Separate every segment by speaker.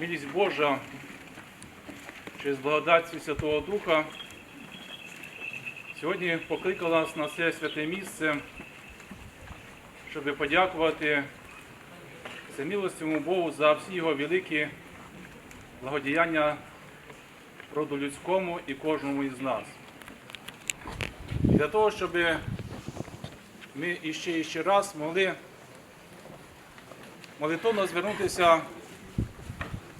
Speaker 1: милість Божа через благодать Святого Духа сьогодні покликала нас на це святе місце, щоб подякувати всемилостивому Богу за всі його великі благодіяння роду людському і кожному із нас. Для того, щоб ми іще і ще раз могли молитовно звернутися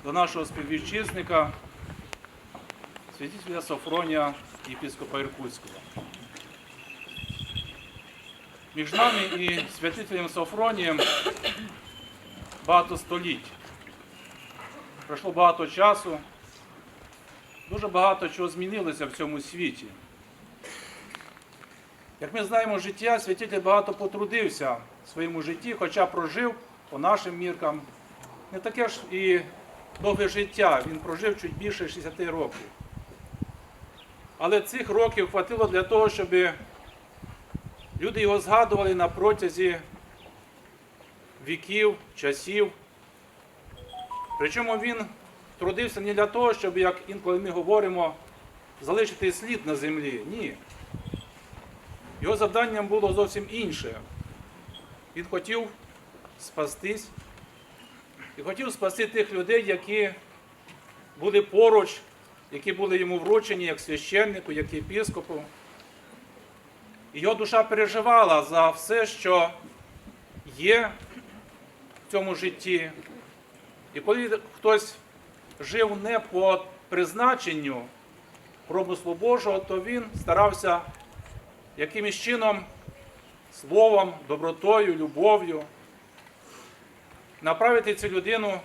Speaker 1: до нашого співвітчизника, святителя Софронія єпископа Іркутського. Між нами і святителем Софронієм багато століть. Пройшло багато часу, дуже багато чого змінилося в цьому світі. Як ми знаємо, життя святитель багато потрудився в своєму житті, хоча прожив по нашим міркам не таке ж і довге життя. Він прожив чуть більше 60 років. Але цих років хватило для того, щоб люди його згадували на протязі віків, часів. Причому він трудився не для того, щоб, як інколи ми говоримо, залишити слід на землі. Ні. Його завданням було зовсім інше. Він хотів спастись і хотів спасти тих людей, які були поруч, які були йому вручені як священнику, як єпископу. І Його душа переживала за все, що є в цьому житті. І коли хтось жив не по призначенню промислу Божого, то він старався якимось чином, словом, добротою, любов'ю направити цю людину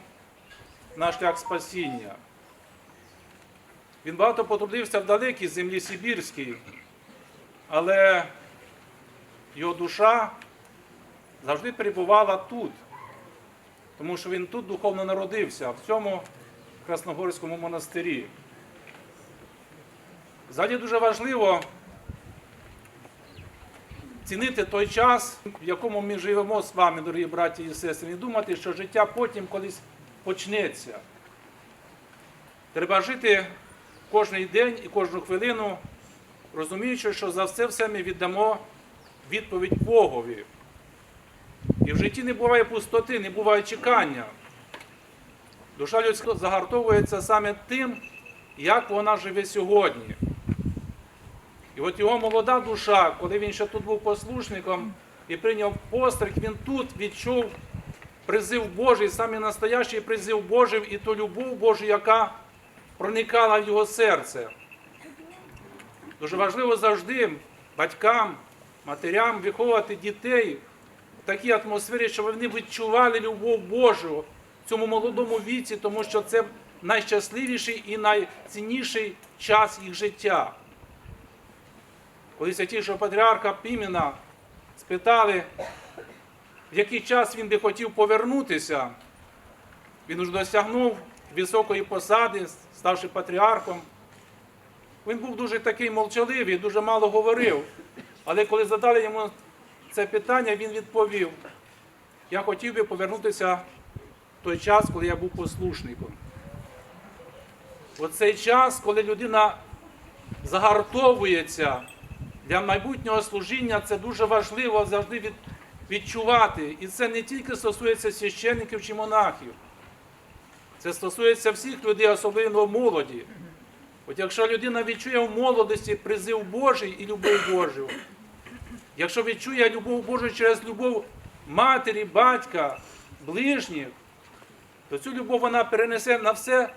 Speaker 1: на шлях спасіння. Він багато потрудився в далекій землі Сибірській, але його душа завжди перебувала тут, тому що він тут духовно народився, в цьому Красногорському монастирі. Взагалі дуже важливо цінити той час, в якому ми живемо з вами, дорогі браті і сестри, і думати, що життя потім колись почнеться. Треба жити кожний день і кожну хвилину, розуміючи, що за все все ми віддамо відповідь Богові. І в житті не буває пустоти, не буває чекання. Душа людська загартовується саме тим, як вона живе сьогодні. І от його молода душа, коли він ще тут був послушником і прийняв постриг, він тут відчув призив Божий, саме настоящий призив Божий і ту любов Божу, яка проникала в його серце. Дуже важливо завжди батькам, матерям виховувати дітей в такій атмосфері, щоб вони відчували любов Божу в цьому молодому віці, тому що це найщасливіший і найцінніший час їх життя. Коли святішого патріарха Пімена спитали, в який час він би хотів повернутися, він уже досягнув високої посади, ставши патріархом. Він був дуже такий молчаливий, дуже мало говорив. Але коли задали йому це питання, він відповів: я хотів би повернутися в той час, коли я був послушником. Оцей час, коли людина загартовується для майбутнього служіння, це дуже важливо завжди від, відчувати. І це не тільки стосується священників чи монахів. Це стосується всіх людей, особливо молоді. От якщо людина відчує в молодості призив Божий і любов Божу, якщо відчує любов Божу через любов матері, батька, ближніх, то цю любов вона перенесе на все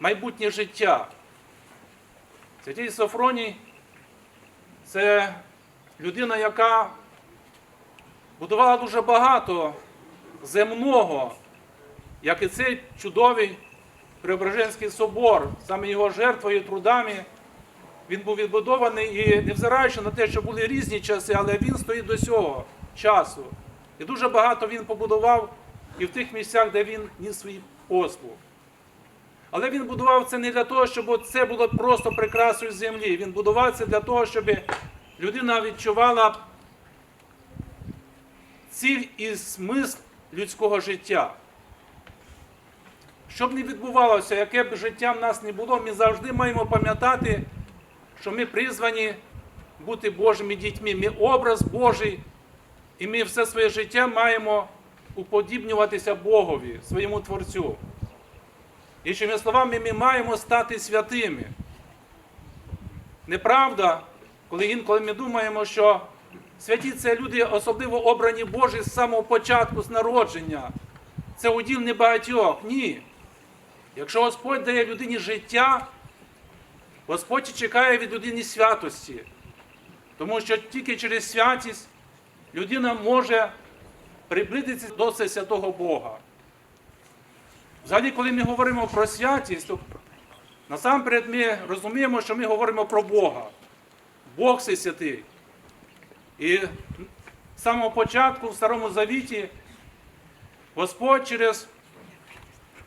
Speaker 1: майбутнє життя. Святий Софроній це людина, яка будувала дуже багато земного, як і цей чудовий Преображенський собор, саме його жертвою трудами. Він був відбудований і невзираючи на те, що були різні часи, але він стоїть до цього часу. І дуже багато він побудував і в тих місцях, де він ніс свій послуг. Але він будував це не для того, щоб це було просто прикрасою землі. Він будував це для того, щоб людина відчувала ціль і смисл людського життя. що б не відбувалося, яке б життя в нас не було, ми завжди маємо пам'ятати, що ми призвані бути Божими дітьми. Ми образ Божий, і ми все своє життя маємо уподібнюватися Богові, своєму Творцю. Іншими словами, ми маємо стати святими. Неправда, коли інколи ми думаємо, що святі це люди особливо обрані Божі з самого початку, з народження. Це уділ небагатьох. Ні. Якщо Господь дає людині життя, Господь чекає від людини святості. Тому що тільки через святість людина може приблизитися до святого Бога. Взагалі, коли ми говоримо про святість, то насамперед ми розуміємо, що ми говоримо про Бога. Бог все святий. І з самого початку в Старому Завіті Господь через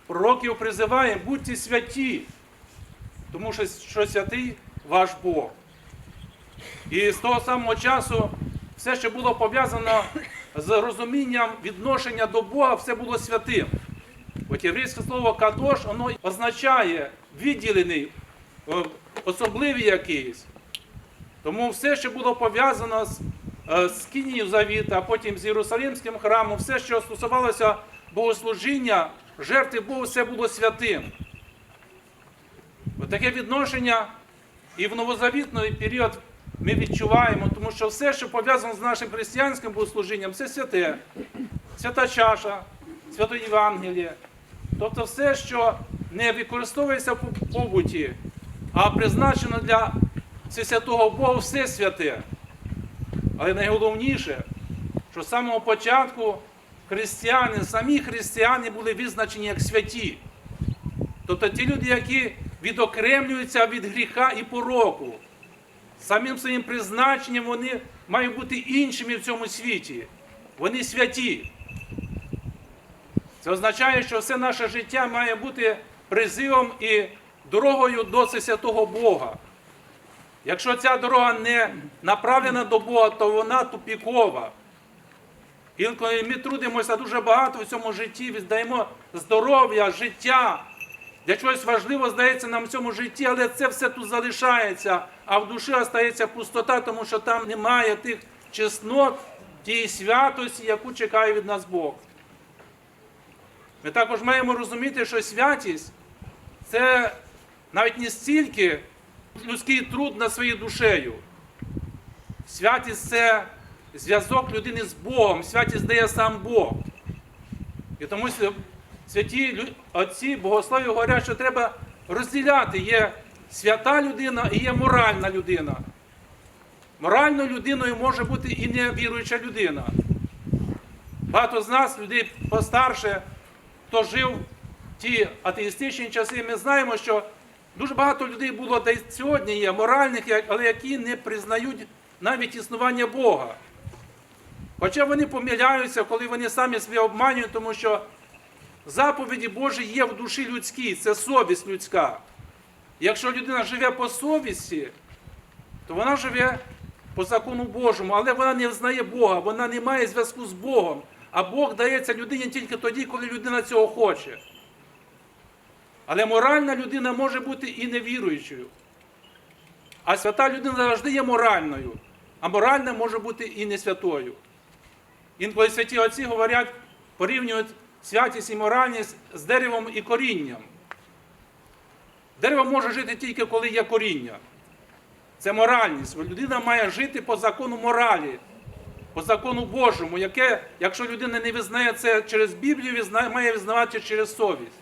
Speaker 1: пророків призиває, будьте святі, тому що, що святий ваш Бог. І з того самого часу все, що було пов'язано з розумінням відношення до Бога, все було святим. От єврейське слово кадош, воно означає відділений, е, особливий якийсь. Тому все, що було пов'язано з, е, з Кінією Завіта, а потім з Єрусалимським храмом, все, що стосувалося богослужіння, жертви Богу, все було святим. От таке відношення і в новозавітний період ми відчуваємо, тому що все, що пов'язано з нашим християнським богослужінням, все святе. Свята чаша, свято Євангеліє. Тобто все, що не використовується в побуті, а призначено для святого Бога, все святе. Але найголовніше, що з самого початку християни, самі християни були визначені як святі. Тобто ті люди, які відокремлюються від гріха і пороку. Самим своїм призначенням вони мають бути іншими в цьому світі. Вони святі. Це означає, що все наше життя має бути призивом і дорогою до святого Бога. Якщо ця дорога не направлена до Бога, то вона тупікова. Інколи ми трудимося дуже багато в цьому житті, віддаємо здоров'я, життя. Для чогось важливо здається нам в цьому житті, але це все тут залишається, а в душі остається пустота, тому що там немає тих чеснот, тієї святості, яку чекає від нас Бог. Ми також маємо розуміти, що святість це навіть не стільки людський труд над своєю душею. Святість це зв'язок людини з Богом, святість дає сам Бог. І тому святі отці богослові говорять, що треба розділяти. Є свята людина і є моральна людина. Моральною людиною може бути і невіруюча людина. Багато з нас, людей постарше, хто жив в ті атеїстичні часи, ми знаємо, що дуже багато людей було, й сьогодні є моральних, але які не признають навіть існування Бога. Хоча вони помиляються, коли вони самі себе обманюють, тому що заповіді Божі є в душі людській, це совість людська. Якщо людина живе по совісті, то вона живе по закону Божому, але вона не знає Бога, вона не має зв'язку з Богом. А Бог дається людині тільки тоді, коли людина цього хоче. Але моральна людина може бути і невіруючою. А свята людина завжди є моральною, а моральна може бути і не святою. Інколи святі отці говорять, порівнюють святість і моральність з деревом і корінням. Дерево може жити тільки коли є коріння. Це моральність. Людина має жити по закону моралі, по закону Божому, яке, якщо людина не визнає це через Біблію, має визнавати через совість.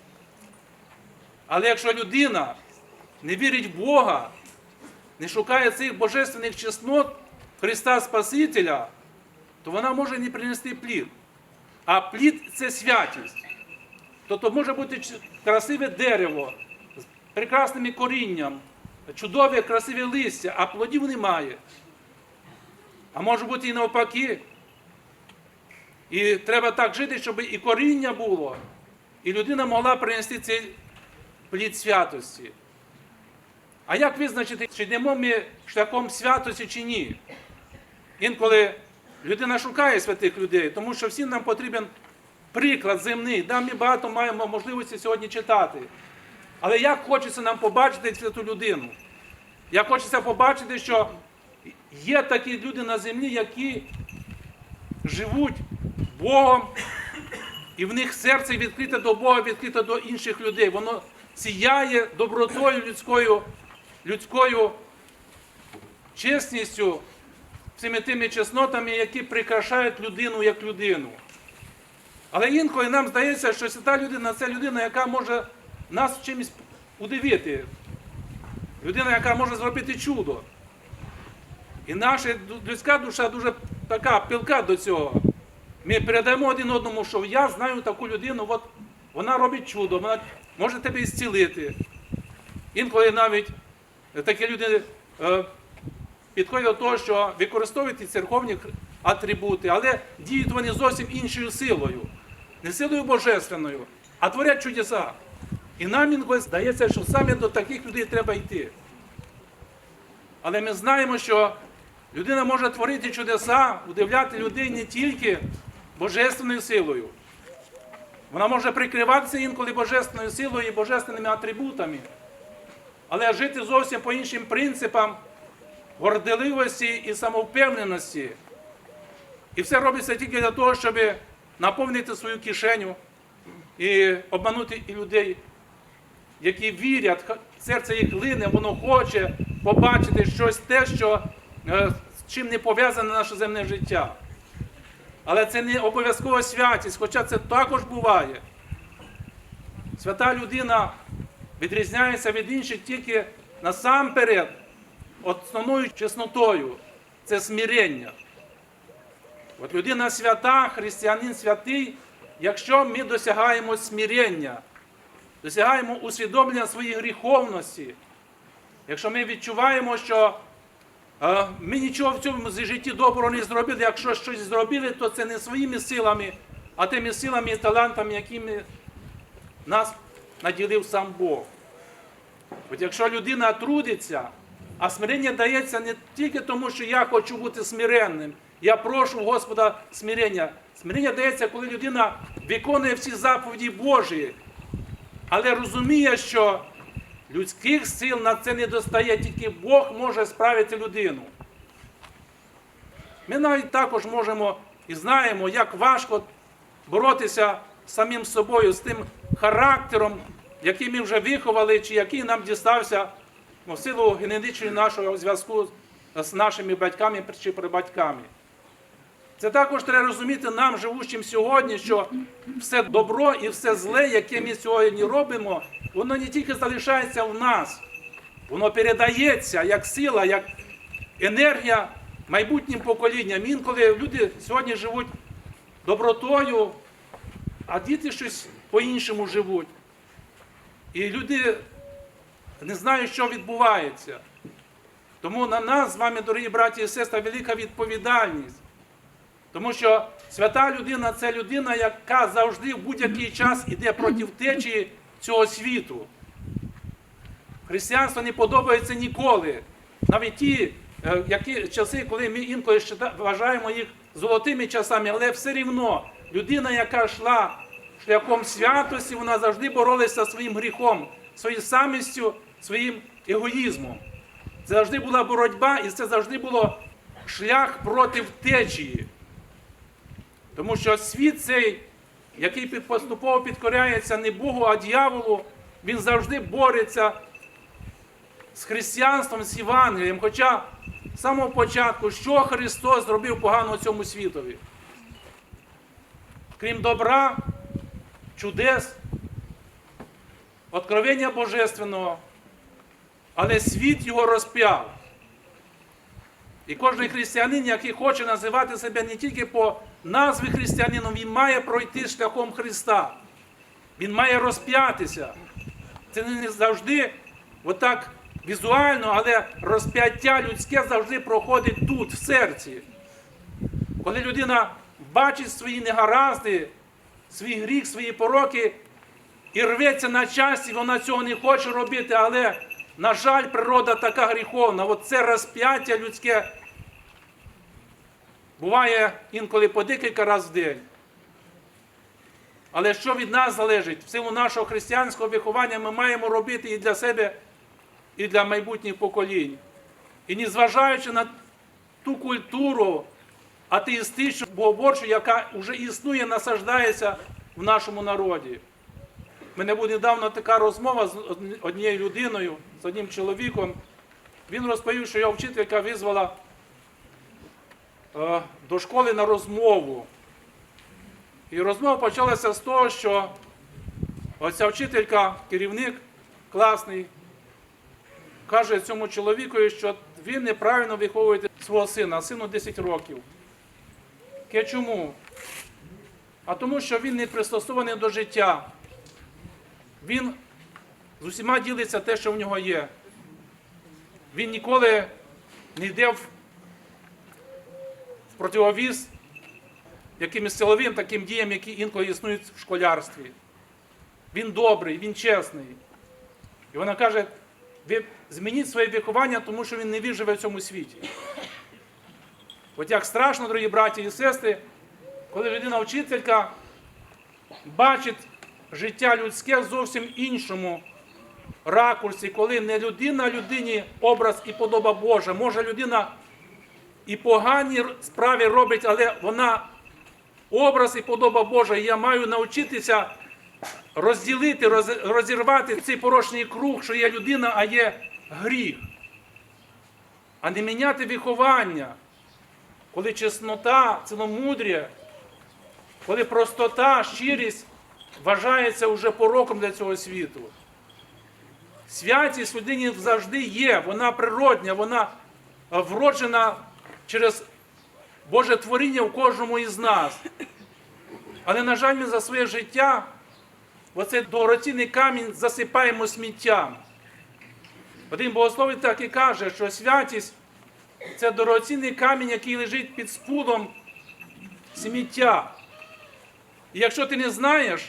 Speaker 1: Але якщо людина не вірить в Бога, не шукає цих божественних чеснот Христа Спасителя, то вона може не принести плід. А плід це святість. Тобто може бути красиве дерево з прекрасним корінням, чудове, красиве листя, а плодів немає. А може бути і навпаки. І треба так жити, щоб і коріння було, і людина могла принести цей плід святості. А як визначити, чи йдемо ми шляхом святості чи ні? Інколи людина шукає святих людей, тому що всім нам потрібен приклад земний. Да, ми багато маємо можливості сьогодні читати. Але як хочеться нам побачити цю людину? Як хочеться побачити, що є такі люди на землі, які живуть Богом, і в них серце відкрите до Бога, відкрите до інших людей. Воно сіяє добротою людською, людською чесністю, всіми тими чеснотами, які прикрашають людину як людину. Але інколи нам здається, що свята людина це людина, яка може нас чимось удивити. Людина, яка може зробити чудо. І наша людська душа дуже така пилка до цього. Ми передаємо один одному, що я знаю таку людину, от вона робить чудо, вона може тебе зцілити. Інколи навіть такі люди е, підходять до того, що використовують церковні атрибути, але діють вони зовсім іншою силою. Не силою божественною, а творять чудеса. І нам інколи здається, що саме до таких людей треба йти. Але ми знаємо, що людина може творити чудеса, удивляти людей не тільки божественною силою. Вона може прикриватися інколи божественною силою і божественними атрибутами, але жити зовсім по іншим принципам горделивості і самовпевненості. І все робиться тільки для того, щоб наповнити свою кишеню і обманути і людей, які вірять, серце їх лине, воно хоче побачити щось те, що з чим не пов'язане наше земне життя. Але це не обов'язково святість, хоча це також буває. Свята людина відрізняється від інших тільки насамперед основною чеснотою це смирення. От людина свята, християнин святий, якщо ми досягаємо смирення, досягаємо усвідомлення своєї гріховності, якщо ми відчуваємо, що е, ми нічого в цьому житті доброго не зробили, якщо щось зробили, то це не своїми силами, а тими силами і талантами, якими нас наділив сам Бог. От якщо людина трудиться, а смирення дається не тільки тому, що я хочу бути смиренним, я прошу Господа смирення. Смирення дається, коли людина виконує всі заповіді Божі, але розуміє, що людських сил на це не достає, тільки Бог може справити людину. Ми навіть також можемо і знаємо, як важко боротися самим собою, з тим характером, який ми вже виховали, чи який нам дістався в силу генетичного нашого зв'язку з нашими батьками чи прабатьками. Це також треба розуміти нам, живучим сьогодні, що все добро і все зле, яке ми сьогодні робимо, воно не тільки залишається в нас, воно передається як сила, як енергія майбутнім поколінням. Інколи люди сьогодні живуть добротою, а діти щось по-іншому живуть. І люди не знають, що відбувається. Тому на нас з вами, дорогі браті і сестри, велика відповідальність. Тому що свята людина це людина, яка завжди в будь-який час іде проти течії цього світу. Християнство не подобається ніколи. Навіть ті е, які, часи, коли ми інколи вважаємо їх золотими часами, але все рівно людина, яка йшла шляхом святості, вона завжди боролася своїм гріхом, своєю самістю, своїм егоїзмом. Це завжди була боротьба, і це завжди було шлях проти течії. Тому що світ цей, який поступово підкоряється не Богу, а дьяволу, він завжди бореться з християнством, з Євангелієм. Хоча з самого початку, що Христос зробив погано цьому світові? Крім добра, чудес, откровення Божественного, але світ його розп'яв. І кожен християнин, який хоче називати себе не тільки по назві християнином, він має пройти шляхом Христа. Він має розп'ятися. Це не завжди отак візуально, але розп'яття людське завжди проходить тут, в серці. Коли людина бачить свої негаразди, свій гріх, свої пороки і рветься на часті, вона цього не хоче робити, але, на жаль, природа така гріховна. От це розп'яття людське буває інколи по декілька разів в день. Але що від нас залежить? В силу нашого християнського виховання ми маємо робити і для себе, і для майбутніх поколінь. І незважаючи на ту культуру атеїстичну, богоборчу, яка вже існує, насаждається в нашому народі. У мене була недавно така розмова з однією людиною, з одним чоловіком. Він розповів, що його вчителька визвала до школи на розмову. І розмова почалася з того, що оця вчителька, керівник класний, каже цьому чоловікові, що він неправильно виховує свого сина, сину 10 років. Ке чому? А тому, що він не пристосований до життя. Він з усіма ділиться те, що в нього є. Він ніколи не йде в противовіз якимось силовим таким діям, які інколи існують в школярстві. Він добрий, він чесний. І вона каже, ви змініть своє виховання, тому що він не він живе в цьому світі. От як страшно, дорогі браті і сестри, коли людина вчителька бачить життя людське зовсім іншому ракурсі, коли не людина людині образ і подоба Божа, може людина і погані справи робить, але вона образ і подоба Божа. І я маю навчитися розділити, розірвати цей порочний круг, що є людина, а є гріх. А не міняти виховання, коли чеснота, ціломудря, коли простота, щирість вважається вже пороком для цього світу. Святість людині завжди є, вона природня, вона вроджена через Боже творіння в кожному із нас. Але, на жаль, ми за своє життя оцей дорогоцінний камінь засипаємо сміттям. Один богословець так і каже, що святість це дорогоцінний камінь, який лежить під спудом сміття. І якщо ти не знаєш,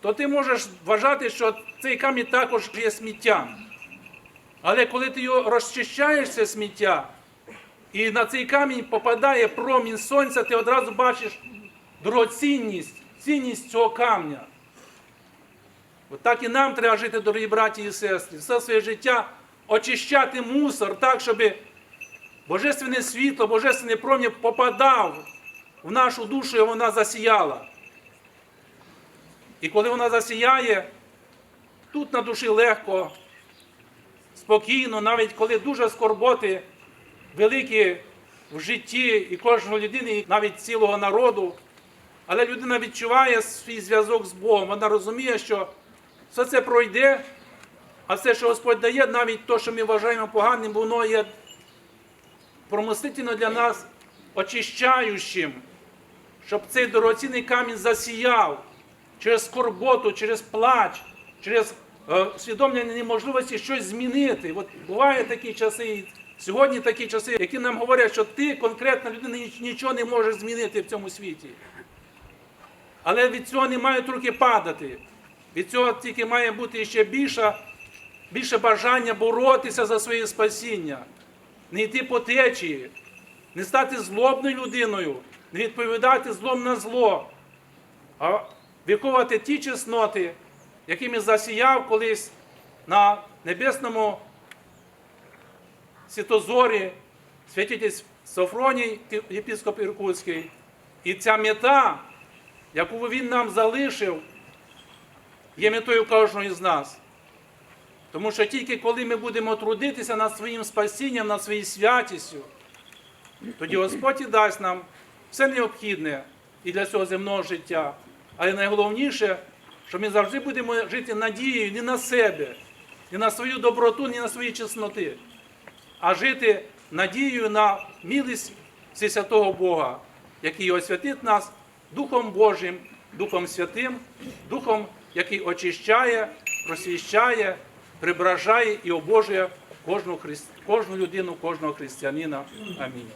Speaker 1: то ти можеш вважати, що цей камінь також є сміттям. Але коли ти його розчищаєш, сміття, і на цей камінь попадає промінь сонця, ти одразу бачиш дорогоцінність, цінність цього камня. От так і нам треба жити, дорогі браті і сестри, все своє життя очищати мусор так, щоб божественне світло, божественний промінь попадав в нашу душу і вона засіяла. І коли вона засіяє, тут на душі легко, спокійно, навіть коли дуже скорботи великі в житті і кожної людини, і навіть цілого народу. Але людина відчуває свій зв'язок з Богом. Вона розуміє, що все це пройде, а все, що Господь дає, навіть те, що ми вважаємо поганим, воно є промислительно для нас очищаючим, щоб цей дорогоцінний камінь засіяв через скорботу, через плач, через е, усвідомлення неможливості щось змінити. От бувають такі часи, сьогодні такі часи, які нам говорять, що ти конкретна людина нічого не можеш змінити в цьому світі. Але від цього не мають руки падати. Від цього тільки має бути ще більше, більше бажання боротися за своє спасіння, не йти по течії, не стати злобною людиною, не відповідати злом на зло, а виховувати ті чесноти, якими засіяв колись на небесному світозорі святитель Софроній, єпископ Іркутський. І ця мета, яку він нам залишив, є метою кожного із нас. Тому що тільки коли ми будемо трудитися над своїм спасінням, над своєю святістю, тоді Господь і дасть нам все необхідне і для цього земного життя. Але найголовніше, що ми завжди будемо жити надією не на себе, не на свою доброту, не на свої чесноти, а жити надією на милість Всесвятого Бога, який освятить нас Духом Божим, Духом Святим, Духом, який очищає, просвіщає, прибражає і обожує кожну, христ... кожну людину, кожного християнина. Амінь.